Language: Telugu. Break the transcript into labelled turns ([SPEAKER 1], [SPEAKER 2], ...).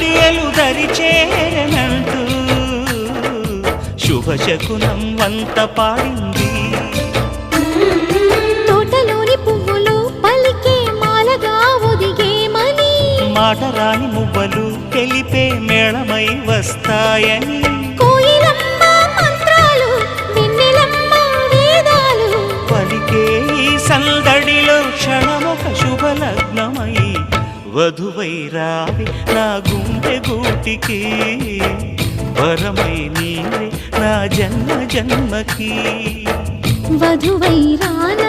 [SPEAKER 1] ఘడియలు దరిచేరనంటూ శుభశకునం వంత పాడింది.
[SPEAKER 2] తోటలోని పువ్వులు పలికే మాలగా ఒదిగేమని
[SPEAKER 1] మాట రాని మువ్వలు తెలిపే మేళమై వస్తాయని.
[SPEAKER 2] కోయిలమ్మ మంత్రాలు వెన్నెలమ్మ వేదాలు.
[SPEAKER 1] పలికే సందడిలో క్షణమొక శుభలగ్నమై వధువై రావి నా గుండె గూటికి వరమై నీవే నా జన్మ జన్మకి.
[SPEAKER 2] వధువై రాన